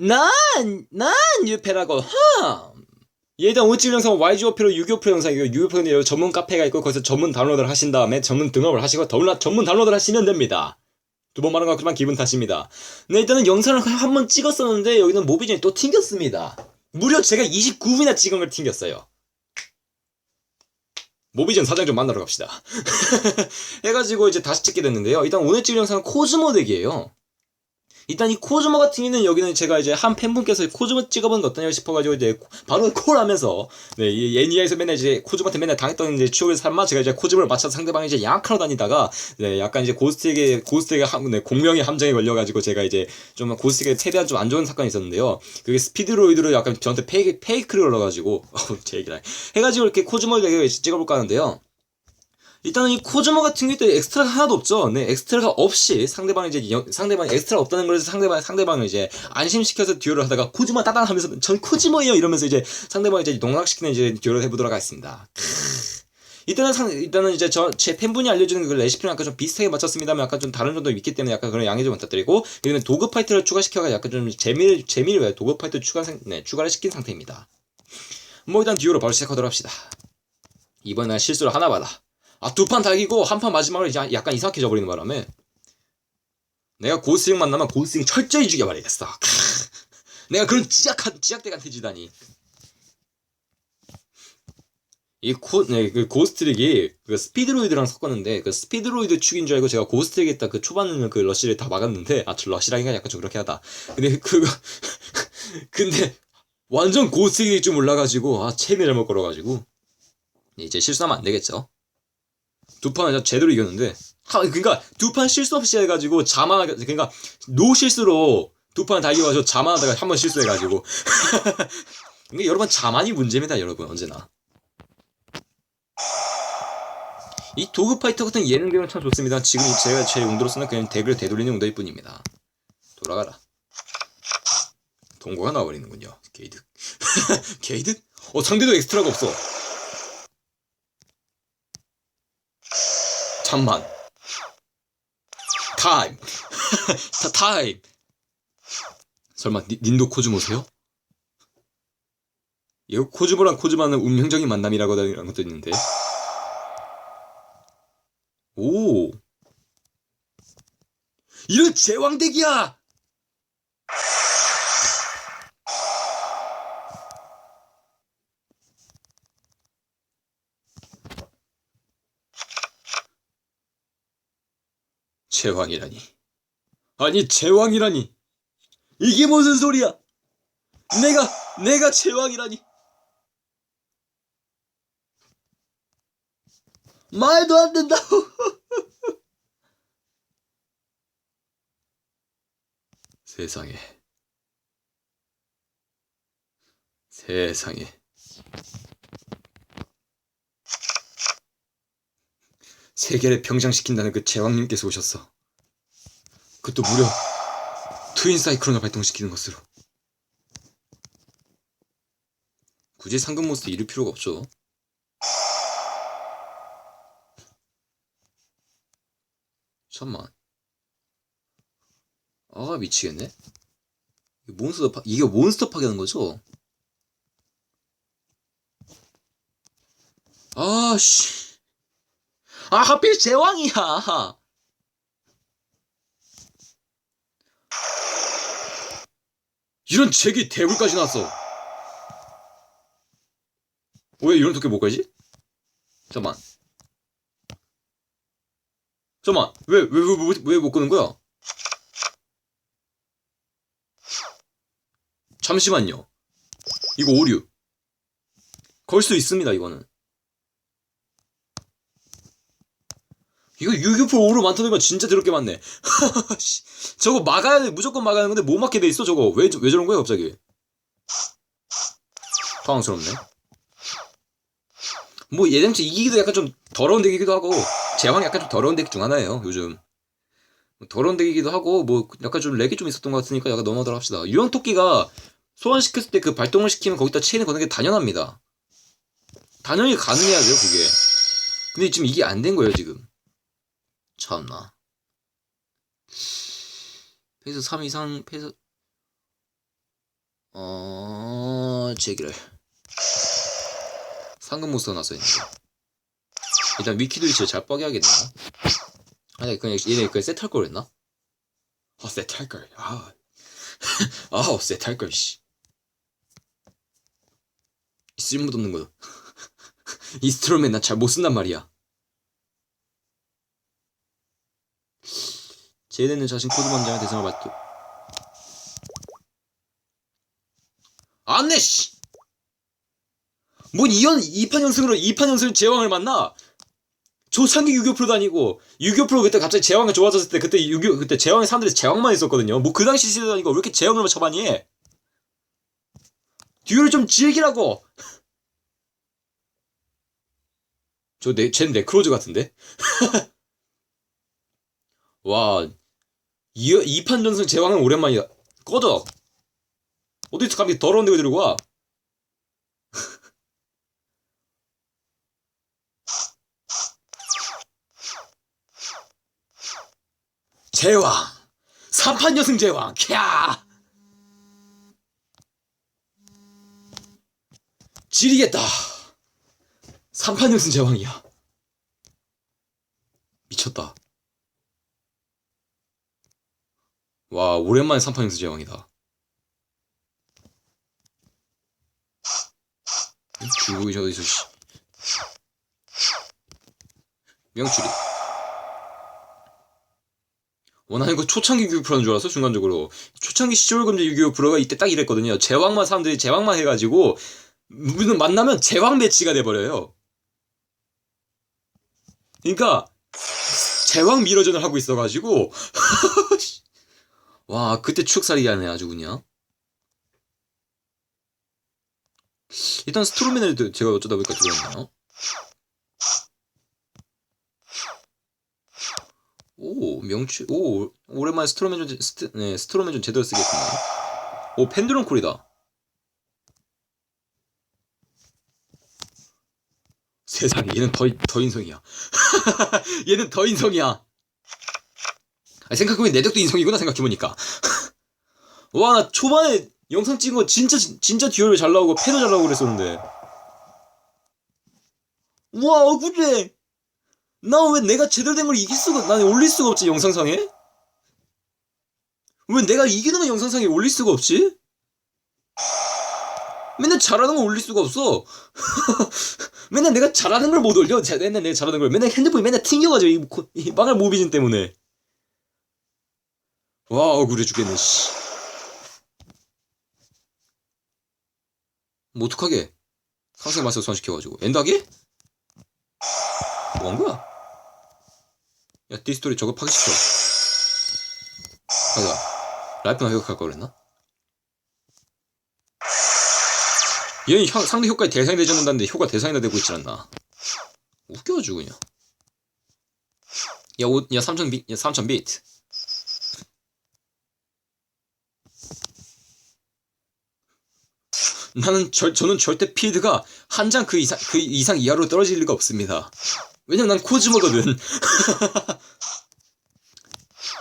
난, 난 유페라고, 하! 일단 오집 영상 YGOP로 6.25% 영상이고 6.25%는 전문 카페가 있고 거기서 전문 다운로드를 하신 다음에 전문 등록을 하시고 다운로, 전문 다운로드를 하시면 됩니다. 두 번 말한 것 같지만 기분 탓입니다. 네, 일단은 영상을 한 번 찍었었는데 여기는 모비전이 또 튕겼습니다. 무려 제가 29분이나 찍은 걸 튕겼어요. 모비전 사장 좀 만나러 갑시다. 해가지고 이제 다시 찍게 됐는데요. 일단 오늘 찍은 영상은 코즈모 덱이에요. 일단 이 코즈모 같은 경우는 여기는 제가 이제 한 팬분께서 코즈모 찍어본 거 어떠냐 싶어가지고 이제 바로 콜하면서 네, 이 애니아에서 맨날 이제 코즈모한테 맨날 당했던 이제 추억을 삼아 제가 이제 코즈모를 맞춰서 상대방이 이제 양악하러 다니다가 네, 약간 이제 고스트에게 고스트에게 함, 네, 공명의 함정에 걸려가지고 제가 이제 좀 고스트에게 최대한 좀 안 좋은 사건이 있었는데요. 그게 스피드로이드로 약간 저한테 페이크 페이크를 걸어가지고 어우, 제 얘기라 해가지고 이렇게 코즈모를 되게 찍어볼까 하는데요. 일단은 이 코즈모 같은 경우에 엑스트라가 하나도 없죠. 네, 엑스트라가 없이 상대방이 이제 영- 상대방이 엑스트라 없다는 걸 상대방 상대방을 이제 안심시켜서 듀얼을 하다가 코즈모 따당 하면서 전 코즈모예요 이러면서 이제 상대방 이제 농락시키는 이제 듀얼을 해보도록 하겠습니다. 일단은 상 일단은 이제 저 제 팬분이 알려주는 그 레시피랑 약간 좀 비슷하게 맞췄습니다만 약간 좀 다른 점도 있기 때문에 약간 그런 양해 좀 부탁드리고 그다음에 도그 파이트를 추가시켜가 약간 좀 재미를 재미를 위해 도그 파이트 추가 상- 네, 추가를 시킨 상태입니다. 뭐 일단 듀얼을 바로 시작하도록 합시다. 이번엔 실수를 하나 받아. 아, 두판다 이기고 한 판 마지막으로 이제 약간 이상하게 져버리는 바람에 내가 고스윙 만나면 고스윙 철저히 죽여버리겠어. 크. 내가 그런 지약한 지약대한테 지다니. 이 코, 네, 그 고스트릭이 그 스피드로이드랑 섞었는데 그 스피드로이드 축인 줄 알고 제가 고스트릭 했다 그 초반 그 러시를 다 막았는데 아, 저 러시라기가 약간 좀 그렇게 하다. 근데 그거 근데 완전 고스트릭이 좀 올라가지고 아 체미 잘못 걸어가지고 이제 실수하면 안 되겠죠. 두 판을 제대로 이겼는데. 하, 그러니까 두 판 실수 없이 해가지고 자만 그러니까 노 실수로 두 판 다 이겨가지고 자만하다가 한 번 실수해가지고. 이게 여러분 자만이 문제입니다 여러분 언제나. 이 도그 파이터 같은 예능들은 참 좋습니다. 지금 제가 제 용도로서는 그냥 덱을 되돌리는 용도일 뿐입니다. 돌아가라. 동고가 나와버리는군요 게이득. 게이득? 어 상대도 엑스트라가 없어 잠만. 타임. 타, 타임. 설마 니, 닌도 코즈모세요? 이거 코즈모랑 코즈마는 운명적인 만남이라고 하는 것도 있는데. 오. 이런 제왕덱이야! 제왕이라니. 아니, 제왕이라니. 이게 무슨 소리야? 내가, 내가 제왕이라니. 말도 안 된다고. 세상에. 세상에. 세계를 평정시킨다는 그 제왕님께서 오셨어. 그것도 무려 트윈 사이클론을 발동시키는 것으로. 굳이 상금 몬스터 이룰 필요가 없죠. 잠만. 아 미치겠네. 몬스터 파, 이게 몬스터 파괴하는 거죠? 아 씨. 아 하필 제왕이야. 이런 책이 대굴까지 나왔어. 왜 이런 토끼 못 가지? 잠만. 잠만. 왜, 왜, 왜, 왜 못 끄는 거야? 잠시만요. 이거 오류. 걸 수 있습니다, 이거는. 이거 6.25 5로 많다는 건 진짜 더럽게 많네. 씨, 저거 막아야 돼. 무조건 막아야 하는 건데 못 막게 돼 있어, 저거. 왜, 저- 왜 저런 거야, 갑자기? 당황스럽네. 뭐, 예전치 이기기도 약간 좀 더러운 덱이기도 하고, 제왕이 약간 좀 더러운 덱 중 하나예요, 요즘. 뭐 더러운 덱이기도 하고, 뭐, 약간 좀 렉이 좀 있었던 것 같으니까 약간 넘어가도록 합시다. 유령 토끼가 소환시켰을 때 그 발동을 시키면 거기다 체인을 거는 게 당연합니다. 당연히 가능해야 돼요, 그게. 근데 지금 이게 안 된 거예요, 지금. 참나. 페이스 3 이상, 페이스. 어, 제기를. 상금 몬스터 났어, 있는데. 일단 위키도 위치 잘 뻐겨야겠네. 아니, 그냥 얘네 그냥 세트할 걸 그랬나? 아, 세트할 걸. 아. 아우, 세트할 걸, 씨. 이 쓸모없는 거. 이 스트로맨 나잘 못 쓴단 말이야. 제대는 자신 코드 원장의 대상을 받도. 안내 씨. 뭔 2연 2판 연승으로 2판 연승 제왕을 만나? 조창기 유교 프로도 아니고 유교 프로 그때 갑자기 제왕이 좋아졌을 때 그때 유교 그때 제왕의 사람들이 제왕만 있었거든요. 뭐 그 당시 시대도 아니고 왜 이렇게 제왕을 쳐봤니? 듀얼을 좀 즐기라고. 저내 쟨 네크로즈 같은데? 와, 이, 2판 전승 제왕은 오랜만이다. 꺼져! 어디서 감히 더러운 데고 들고 와? 제왕! 3판 연승 제왕! 캬! 지리겠다! 3판 연승 제왕이야. 미쳤다. 와, 오랜만에 3판 연승 제왕이다. 중국이 저 어디서, 씨. 명추리. 원하는 거 초창기 프로인 줄 알았어, 순간적으로. 초창기 시절 금지 유교 프로가 이때 딱 이랬거든요. 제왕만 사람들이 제왕만 해가지고, 무슨 만나면 제왕 매치가 돼버려요. 그러니까, 제왕 미러전을 하고 있어가지고, 와, 그때 추억살이 하네, 아주 그냥. 일단 스트로맨을 또 제가 어쩌다 보니까 들어왔네요. 오, 명치, 오, 오랜만에 스트로맨 좀, 스트, 네, 스트로맨 좀 제대로 쓰겠구나. 오, 펜드론 콜이다. 세상에, 얘는 더, 더 인성이야. 얘는 더 인성이야. 아니, 생각해보면 내적도 인성이구나, 생각해보니까. 와, 나 초반에 영상 찍은 거 진짜, 진짜 듀얼 잘 나오고, 패도 잘 나오고 그랬었는데. 우와, 억울해! 나 왜 내가 제대로 된 걸 이길 수가, 난 올릴 수가 없지, 영상상에? 왜 내가 이기는 건 영상상에 올릴 수가 없지? 맨날 잘하는 걸 올릴 수가 없어. 맨날 내가 잘하는 걸 못 올려. 자- 맨날 내가 잘하는 걸. 맨날 핸드폰이 맨날 튕겨가지고, 이, 고- 이 망할 모비진 때문에. 와, 억울해 죽겠네, 씨. 뭐, 어떡하게. 상승 마스터 소환시켜가지고. 엔드하게? 뭐한 거야? 야, 디스토리 저거 파괴시켜. 가자. 라이프나 회복할 걸 그랬나? 얘는 형- 상대 효과에 대상이 되지 않는다는데 효과 대상이나 되고 있지 않나? 웃겨가지고 그냥. 야, 오, 야, 3천 비, 야, 3천 비트. 나는 절, 저는 절대 필드가 한 장 그 이상, 그 이상 이하로 떨어질 리가 없습니다. 왜냐면 난 코즈모거든.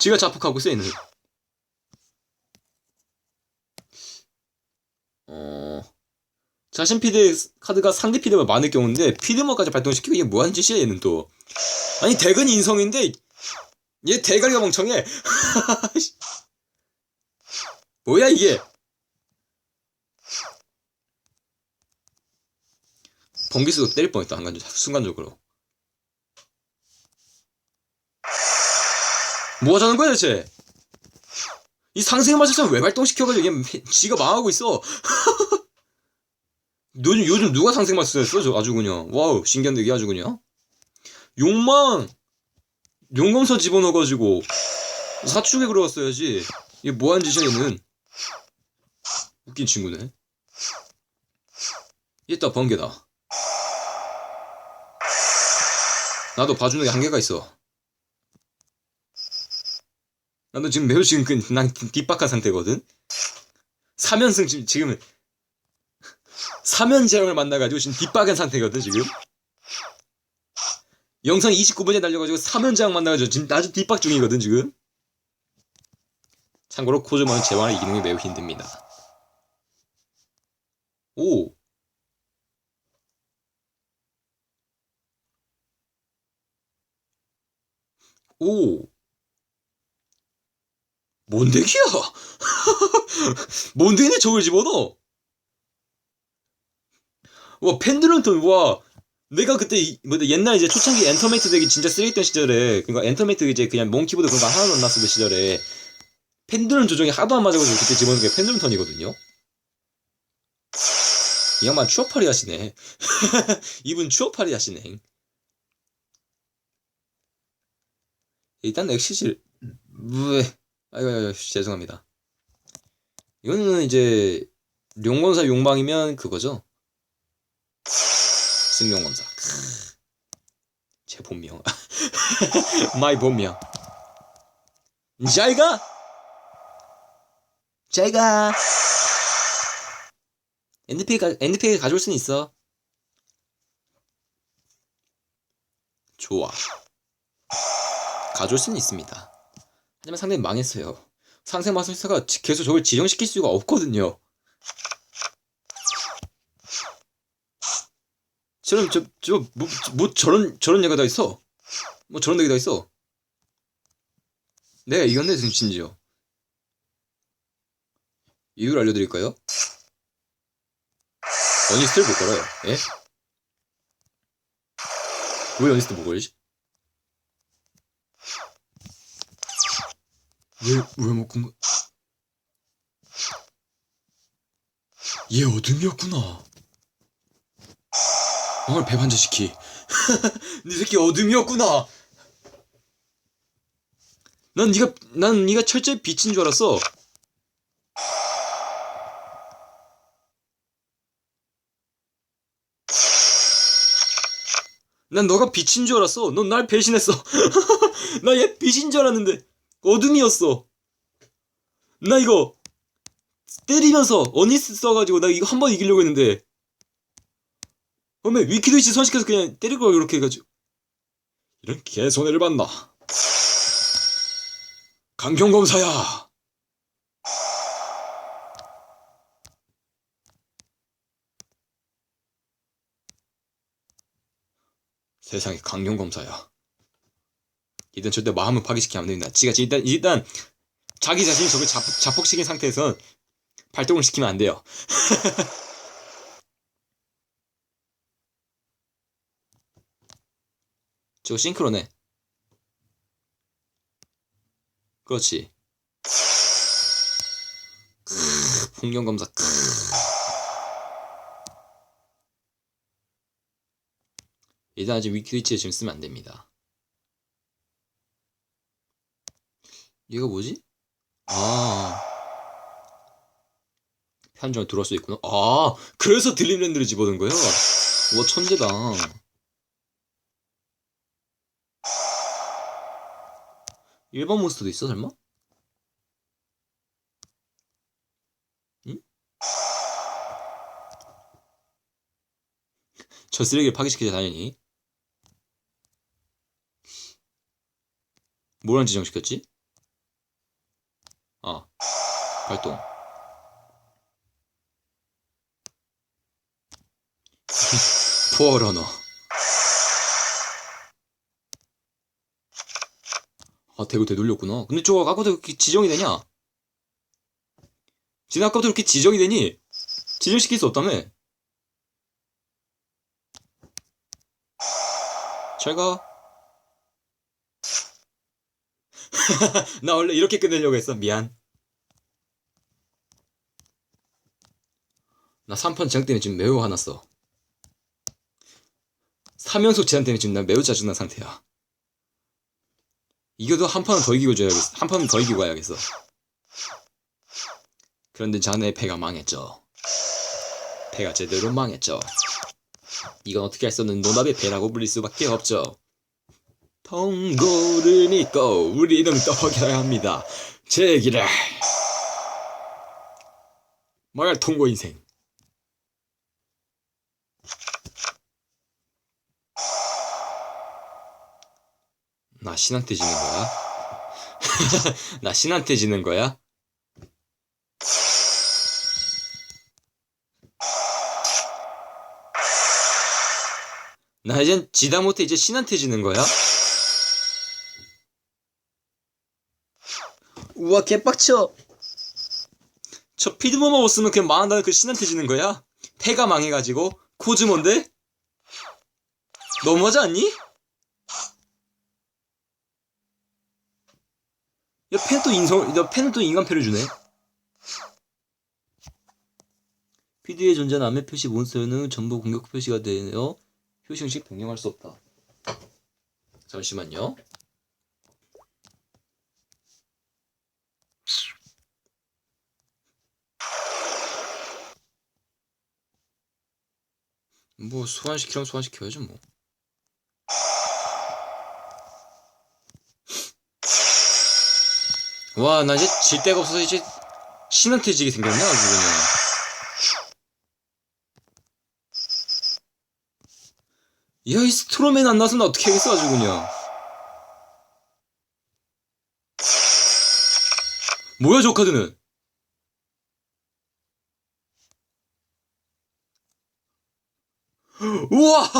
지가 자폭하고 있어, 얘는. 어, 자신 피드 카드가 상대 피드가 많을 경우인데, 피드머까지 발동시키고 이게 뭐하는 짓이야, 얘는 또. 아니, 대근 인성인데, 얘 대가리가 멍청해. 뭐야, 이게. 번기수도 때릴 뻔했다, 한간 순간적으로. 뭐 하자는 거야, 대체? 이 상승의 마술사는 왜 발동시켜가지고 얘 지가 망하고 있어? 요즘, 요즘 누가 상승 마술사? 저 아주 그냥. 와우, 신기한데 이게 아주 그냥. 욕망! 용검서 집어넣어가지고 사축에 그려왔어야지. 이게 뭐하는 짓이야, 얘는. 웃긴 친구네. 얘따 번개다. 나도 봐주는 게 한계가 있어. 나도 지금 매우 지금 그, 난 뒷박한 상태거든? 3연승 지금, 지금, 3연 제형을 만나가지고 지금 뒷박한 상태거든, 지금? 영상 29분에 달려가지고 3연 제형 만나가지고 지금 아주 뒷박 중이거든, 지금? 참고로 코즈모는 제왕을 이기는 게 매우 힘듭니다. 오. 오. 뭔 덱이야? 뭔 덱인데 저걸 집어넣어? 와, 펜드런턴, 와. 내가 그때, 이- 뭐, 옛날 이제 초창기 엔터메이트 덱이 진짜 쓰레기던 시절에, 그니까 엔터메이트 이제 그냥 몽키보드 그런 거 하나도 안 났을 때 시절에, 펜드런 조정이 하도 안 맞아가지고 그때 집어넣은 게 펜드런턴이거든요? 이 양반 추억팔이 하시네. 이분 추억팔이 하시네. 일단 엑시실, 왜, 아이고, 아이고, 죄송합니다. 이거는 이제, 용검사 용방이면 그거죠? 승용검사. 제 본명. 마이 본명. 잘 가! 잘 가! 엔드페이, 엔드페이 가져올 수는 있어. 좋아. 가져올 수는 있습니다. 하지만 상대는 망했어요. 상세 마술사가 지- 계속 저걸 지정시킬 수가 없거든요. 저런 저저뭐 뭐 저런 저런 얘가 다 있어. 뭐 저런 얘기 다 있어. 네, 이건데 심지어 이유를 알려드릴까요? 어니스트를 못 걸어요. 예? 왜 어니스트 못 걸지? 왜, 왜못건 거? 얘 어둠이었구나. 오늘 배반자시키. 네 새끼 어둠이었구나. 난 네가 난 네가 철저히 빛인 줄 알았어. 난 너가 빛인 줄 알았어. 넌 날 배신했어. 나 얘 빛인 줄 알았는데 어둠이었어. 나 이거 때리면서 어니스 써가지고 나 이거 한 번 이기려고 했는데 어메 위키드위치 선식해서 그냥 때리고 이렇게 해가지고. 이런 개손해를 봤나? 강경검사야. 세상에 강경검사야 일단 절대 마음을 파괴시키면 안 됩니다 지가 일단 일단 자기 자신이 저걸 자, 자폭시킨 상태에서 발동을 시키면 안 돼요 저거 싱크로네. 그렇지. 크으, 풍경 검사. 크으. 일단 아직 위키위치에 지금 쓰면 안 됩니다. 얘가 뭐지? 아. 편정에 들어올 수 있구나. 아, 그래서 드림랜드를 집어넣은 거야? 와, 천재다. 일반 몬스터도 있어 설마? 응? 저 쓰레기를 파괴시키자 당연히 뭐랑 지정시켰지? 아 발동 포어러너 아, 대구 되돌렸구나. 근데 저거 아까부터 그렇게 지정이 되냐? 지금 아까부터 그렇게 지정이 되니? 지정시킬 수 없다며? 잘 가. 나 원래 이렇게 끝내려고 했어. 미안. 나 3판 제작 때문에 지금 매우 화났어. 3연속 제한 때문에 지금 나 매우 짜증난 상태야. 이겨도 한 판은 더 이기고 줘야겠어. 한 판은 더 이기고 가야겠어. 그런데 자네 패가 망했죠. 패가 제대로 망했죠. 이건 어떻게 할 수 없는 노답의 패라고 불릴 수밖에 없죠. 통고를 믿고 우리는 떠먹여야 합니다. 제 길을. 말 통고 인생. 나 신한테 지는 거야? 나 신한테 지는 거야? 나 이젠 지다 못해 이제 신한테 지는 거야? 우와 개빡쳐 저 피드모만 없으면 그냥 망한다는 그 신한테 지는 거야? 폐가 망해가지고 코즈몬데? 너무하지 않니? 야 팬은 또 인성 야 팬은 또 인간패를 주네. PD에 존재하는 안매 표시 몬스터는 전부 공격 표시가 되어 표시 형식 변경할 수 없다. 잠시만요. 뭐 소환시키라면 소환시켜야죠 뭐 와, 나 이제 질 데가 없어서 이제 신한테 지게 생겼네, 아주 그냥. 야, 이 스트로맨 안 나서는 어떻게 하겠어, 아주 그냥. 뭐야, 저 카드는? 우와!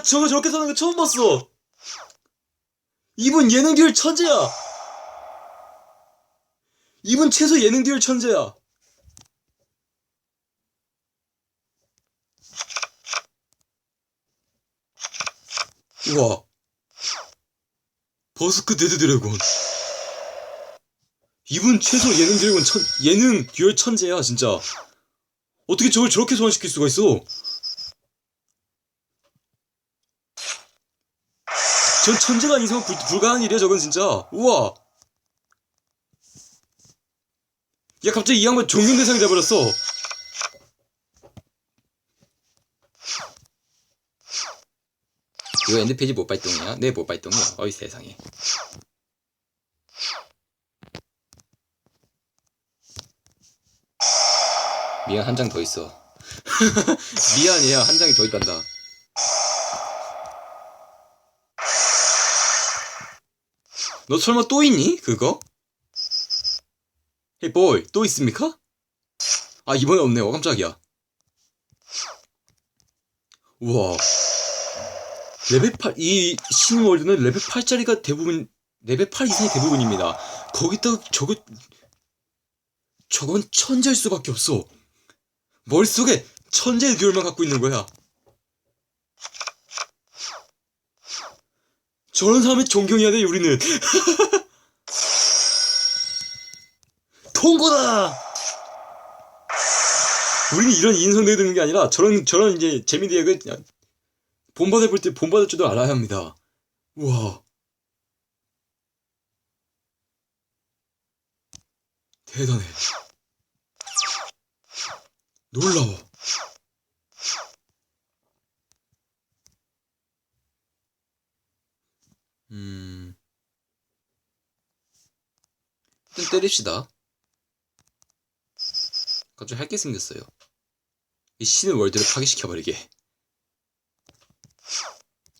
나 저거 저렇게 써는 거 처음 봤어. 이분 예능 듀얼 천재야. 이분 최소 예능 듀얼 천재야. 우와. 버스크 데드 드래곤. 이분 최소 예능 드래곤 천, 예능 듀얼 천재야, 진짜. 어떻게 저걸 저렇게 소환시킬 수가 있어? 전 천재가 이상 불, 불가능한 일이야 저건 진짜. 우와. 야 갑자기 이 양반 종교 대상이 돼버렸어. 이거 엔드페이지 못 발동이야? 네 못 발동이야. 어이 세상에. 미안 한 장 더 있어. 미안해요 한 장이 더 있단다 너 설마 또 있니? 그거? 헤이 보이 또 있습니까? 아 이번에 없네요 깜짝이야 우와 레벨 8, 이 신월드는 레벨 8짜리가 대부분 레벨 8 이상이 대부분입니다 거기다가 저거 저건 천재일 수밖에 없어 머릿속에 천재의 듀얼만 갖고 있는 거야 저런 사람을 존경해야 돼 우리는. 통고다! 우리는 이런 인성내야 되는 게 아니라 저런 저런 이제 재미디에그 본받을 볼때 본받을 줄도 알아야 합니다. 우와. 대단해. 놀라워 음. 일단 때립시다. 갑자기 할 게 생겼어요. 이 신의 월드를 파괴시켜버리게.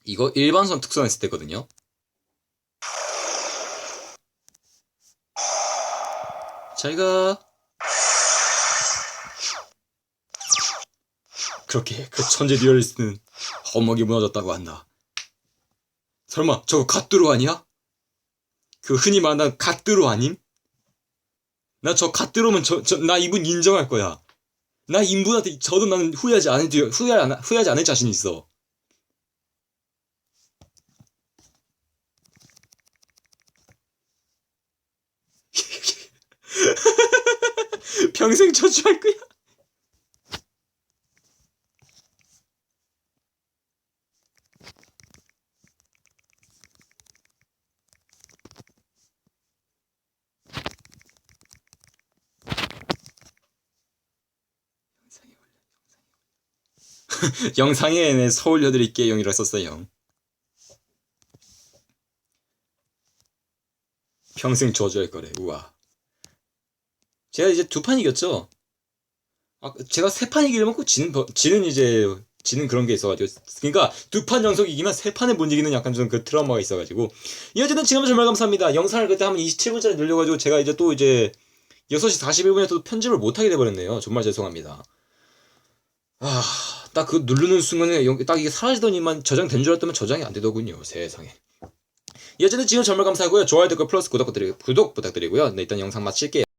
이거 일반선 특성했을 때거든요. 잘 가. 그렇게 그 천재 듀얼리스트는 허먹이 무너졌다고 한다. 설마 저거 갓두로 아니야? 그 흔히 말하는 갓두로 아님? 나 저 갓두로면 저, 저, 나 이분 인정할 거야. 나 이분한테 저도 나는 후회하지 않을, 후회, 안, 후회하지 않을 자신 있어. 평생 저주할 거야. 영상에 내 서울 여드리 깨영이라 썼어요. 평생 저주할 거래. 우와. 제가 이제 두 판 이겼죠. 아, 제가 세 판 이기려면 꼭 지는 버- 지는 이제 지는 그런 게 있어가지고 그러니까 두 판 연속 이기면 세 판을 못 이기는 약간 좀 그 트라우마가 있어가지고 이 어쨌든 지금 정말 감사합니다 영상을 그때 한 27분짜리 늘려가지고 제가 이제 또 이제 6시 41분에 또 편집을 못하게 돼버렸네요 정말 죄송합니다 아 딱 그 누르는 순간에 영- 딱 이게 사라지더니만 저장된 줄 알았더니 저장이 안 되더군요 세상에. 이 어쨌든 지금 정말 감사하고요. 좋아요 댓글 플러스 구독 부탁드리고요. 네 일단 영상 마칠게요